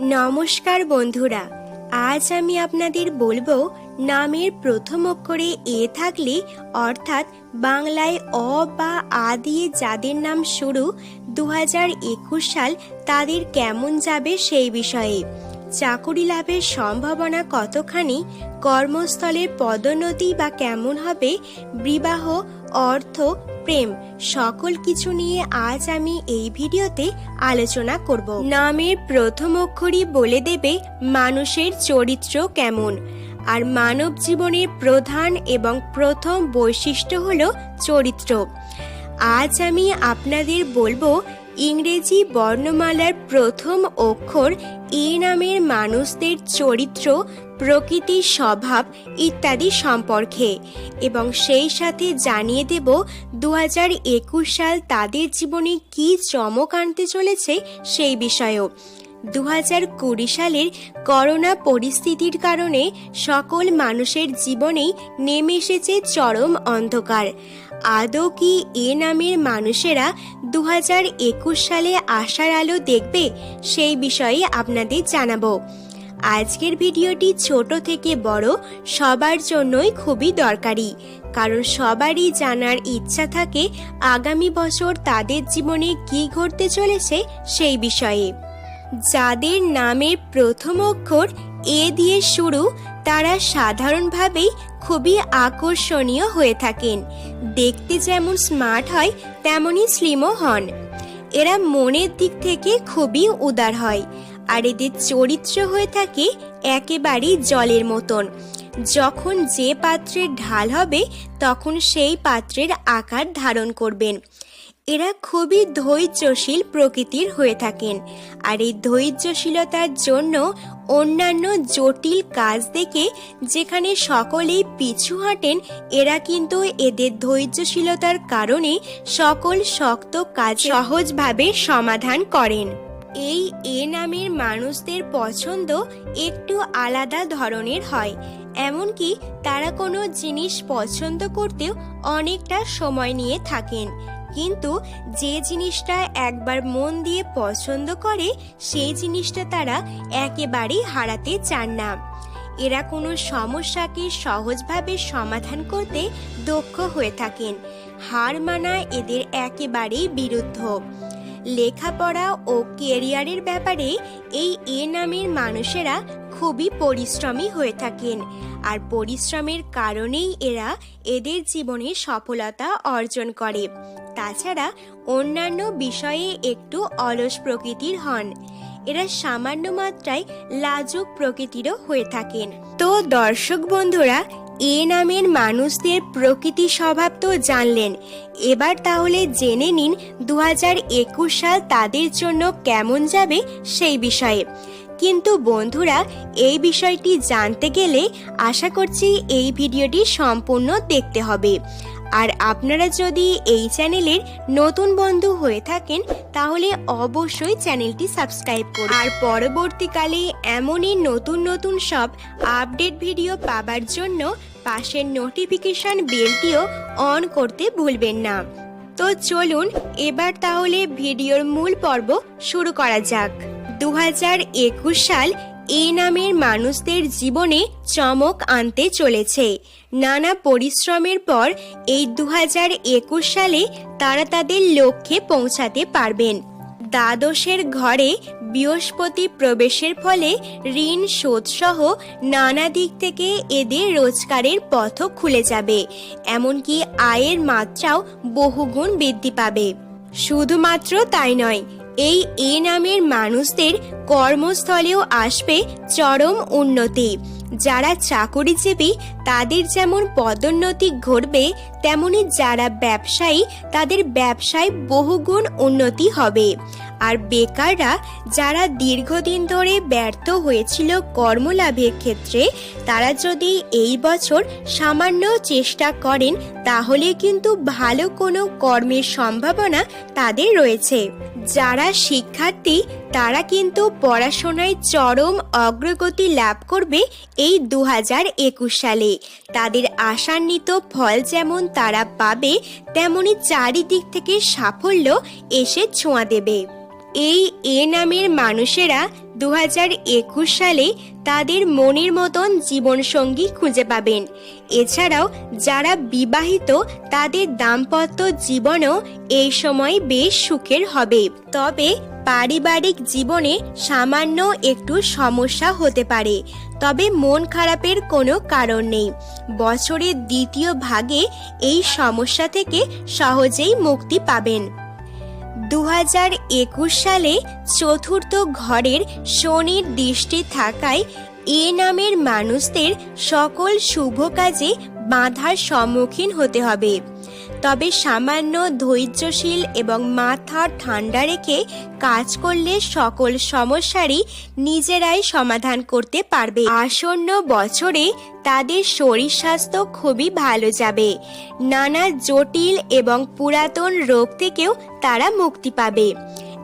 নমস্কার বন্ধুরা, আজ আমি আপনাদের বলব নামের প্রথম অক্ষরে এ থাকলে, অর্থাৎ বাংলায় অ বা আ দিয়ে যাদের নাম শুরু দু সাল তাদের কেমন যাবে সেই বিষয়ে। চাকুরি লাভের সম্ভাবনা কতখানি, কর্মস্থলের পদোন্নতি বা কেমন হবে, বিবাহ, অর্থ প্রেম, সকল কিছু নিয়ে আজ আমি এই ভিডিওতে আলোচনা করব। নামের প্রথম অক্ষরই বলে দেবে মানুষের চরিত্র কেমন। আর মানব জীবনের প্রধান এবং প্রথম বৈশিষ্ট্য হলো চরিত্র। আজ আমি আপনাদের বলব ইংরেজি বর্ণমালার প্রথম অক্ষর এ নামের মানুষদের চরিত্র প্রকৃতির স্বভাব ইত্যাদি সম্পর্কে এবং সেই সাথে জানিয়ে দেব দু সাল তাদের জীবনে কি চমক আনতে চলেছে সেই বিষয়েও। দু হাজার কুড়ি সালের করোনা পরিস্থিতির কারণে সকল মানুষের জীবনেই নেমে এসেছে চরম অন্ধকার। আদৌ কি এ নামের মানুষেরা দু হাজার একুশ সালে আশার আলো দেখবে? সেই বিষয়ে আপনাদের জানাব। আজকের ভিডিওটি ছোট থেকে বড় সবার জন্যই খুবই দরকারি। কারণ সবারই জানার ইচ্ছা থাকে আগামী বছর তাদের জীবনে কি ঘটতে চলেছে সেই বিষয়ে। যাদের নামের প্রথম অক্ষর এ দিয়ে শুরু, তারা সাধারণভাবেই খুবই আকর্ষণীয় হয়ে থাকেন। দেখতে যেমন স্মার্ট হয়, তেমনই স্লিমও হন। এরা মনের দিক থেকে খুবই উদার হয়। আর এদের চরিত্র হয়ে থাকে একেবারেই জলের মতন। যখন যে পাত্রের ঢাল হবে, তখন সেই পাত্রের আকার ধারণ করবেন। এরা খুবই ধৈর্যশীল প্রকৃতির হয়ে থাকেন। আর এই ধৈর্যশীলতার জন্য অন্যান্য জটিল কাজ দেখে যেখানে সকলেই পিছু হাঁটেন, এরা কিন্তু এদের ধৈর্যশীলতার কারণে সকল শক্ত কাজ সহজভাবে সমাধান করেন। এই এ নামের মানুষদের পছন্দ একটু আলাদা ধরনের হয়। এমনকি তারা কোনো জিনিস পছন্দ করতেও অনেকটা সময় নিয়ে থাকেন। কিন্তু যে জিনিসটা একবার মন দিয়ে পছন্দ করে, সেই জিনিসটা তারা একেবারেই হারাতে চান না। এরা কোনো সমস্যাকে সহজভাবে সমাধান করতে দক্ষ হয়ে থাকেন। হার মানা এদের একেবারেই বিরুদ্ধ। লেখাপড়া ও কেরিয়ারের ব্যাপারে এই এ নামের মানুষেরা খুবই পরিশ্রমী হয়ে থাকেন। আর পরিশ্রমের কারণেই এরা এদের জীবনে সফলতা অর্জন করে। তাছাড়া অন্যান্য বিষয়ে একটু অলস প্রকৃতির হন। এরা সামান্য মাত্রায় লাজুক প্রকৃতিরও হয়ে থাকেন। তো দর্শক বন্ধুরা এ নামের মানুষদের প্রকৃতি স্বভাব তো জানলেন। এবার তাহলে জেনে নিন দু সাল তাদের জন্য কেমন যাবে সেই বিষয়ে। কিন্তু বন্ধুরা, এই বিষয়টি জানতে গেলে আশা করছি এই ভিডিওটি সম্পূর্ণ দেখতে হবে। আর আপনারা যদি এই চ্যানেলের নতুন বন্ধু হয়ে থাকেন, তাহলে অবশ্যই চ্যানেলটি সাবস্ক্রাইব করুন। আর পরবর্তীকালে এমনই নতুন নতুন সব আপডেট ভিডিও পাবার জন্য পাশের নোটিফিকেশন বেলটিও অন করতে ভুলবেন না। তো চলুন, এবার তাহলে ভিডিওর মূল পর্ব শুরু করা যাক। দু সাল এই নামের মানুষদের জীবনে চমক আনতে চলেছে। নানা পরিশ্রমের পর এই দু সালে তারা তাদের লক্ষ্যে পৌঁছাতে পারবেন। দ্বাদশের ঘরে বৃহস্পতি প্রবেশের ফলে ঋণ শোধসহ নানা দিক থেকে এদের রোজগারের পথও খুলে যাবে। এমনকি আয়ের মাত্রাও বহুগুণ বৃদ্ধি পাবে। শুধুমাত্র তাই নয় এই এ নামের মানুষদের কর্মস্থলেও আসবে চরম উন্নতি। যারা চাকরিজীবী, তাদের যেমন পদোন্নতি ঘটবে, তেমনি যারা ব্যবসায়ী, তাদের ব্যবসায় বহুগুণ উন্নতি হবে। আর বেকাররা যারা দীর্ঘদিন ধরে ব্যর্থ হয়েছিল কর্মলাভের ক্ষেত্রে, তারা যদি এই বছর সামান্য চেষ্টা করেন, তাহলে কিন্তু ভালো কোনো কর্মের সম্ভাবনা তাদের রয়েছে। যারা শিক্ষার্থী, তারা কিন্তু পড়াশোনায় চরম অগ্রগতি লাভ করবে এই দু হাজার একুশ সালে। তাদের আশান্বিত ফল যেমন তারা পাবে, তেমনি চারিদিক থেকে সাফল্য এসে ছোঁয়া দেবে। এই এ নামের মানুষেরা দু হাজার একুশ সালে তাদের মনের মতন জীবনসঙ্গী খুঁজে পাবেন। এছাড়াও যারা বিবাহিত, তাদের দাম্পত্য জীবনও এই সময় বেশ সুখের হবে। তবে পারিবারিক জীবনে সামান্য একটু সমস্যা হতে পারে। তবে মন খারাপের কোনো কারণ নেই। বছরের দ্বিতীয় ভাগে এই সমস্যা থেকে সহজেই মুক্তি পাবেন। দু হাজার একুশ সালে চতুর্থ ঘরের শনির দৃষ্টি থাকায় এ নামের মানুষদের সকল শুভ কাজে বাধার সম্মুখীন হতে হবে। তবে সামান্য ধৈর্যশীল এবং মাথা ঠান্ডা রেখে কাজ করলে সকল সমস্যারই নিজেরাই সমাধান করতে পারবে। আসন্ন বছরে তাদের শরীর স্বাস্থ্য খুবই ভালো যাবে। নানা জটিল এবং পুরাতন রোগ থেকেও তারা মুক্তি পাবে।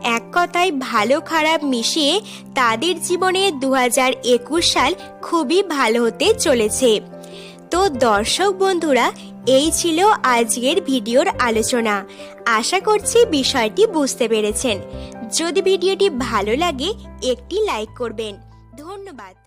এক কথায় ভালো খারাপ মিশিয়ে তাদের জীবনে দু হাজার একুশ সাল খুবই ভালো হতে চলেছে। তো দর্শক বন্ধুরা, এই ছিল আজকের ভিডিওর আলোচনা। আশা করছি বিষয়টি বুঝতে পেরেছেন। যদি ভিডিওটি ভালো লাগে, একটি লাইক করবেন। ধন্যবাদ।